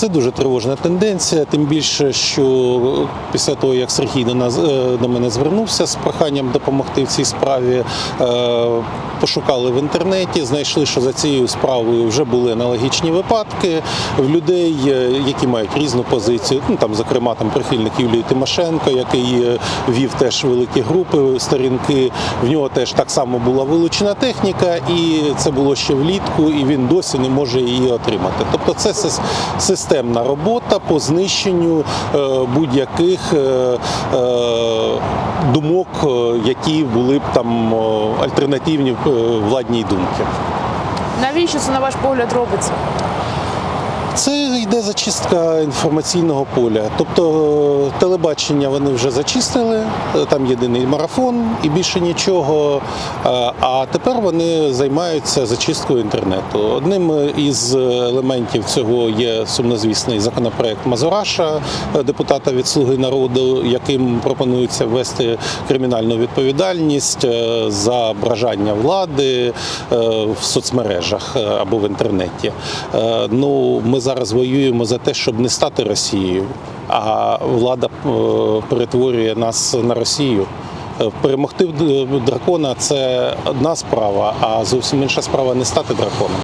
Це дуже тривожна тенденція, тим більше, що після того, як Сергій до нас е, до мене звернувся з проханням допомогти в цій справі, е, пошукали в інтернеті, знайшли, що за цією справою вже були аналогічні випадки в людей, е, які мають різну позицію. Ну там, зокрема, там прихильник Юлії Тимошенко, який вів теж великі групи сторінки. В нього теж так само була вилучена техніка, і це було ще влітку, і він досі не може її отримати. Тобто, це сис- системна робота по знищенню е, будь-яких е, е, думок, які були б там альтернативні владній думки. Навіщо це на ваш погляд робиться? Це йде зачистка інформаційного поля. Тобто е, телебачення вони вже зачистили, е, там єдиний марафон і більше нічого. Е, А тепер вони займаються зачисткою інтернету. Одним із елементів цього є сумнозвісний законопроект Мазураша, депутата від Слуги народу, яким пропонується ввести кримінальну відповідальність за ображання влади в соцмережах або в інтернеті. Ну, ми зараз воюємо за те, щоб не стати Росією, а влада е, перетворює нас на Росію. Е, Перемогти е, дракона це одна справа, а зовсім інша справа не стати драконом.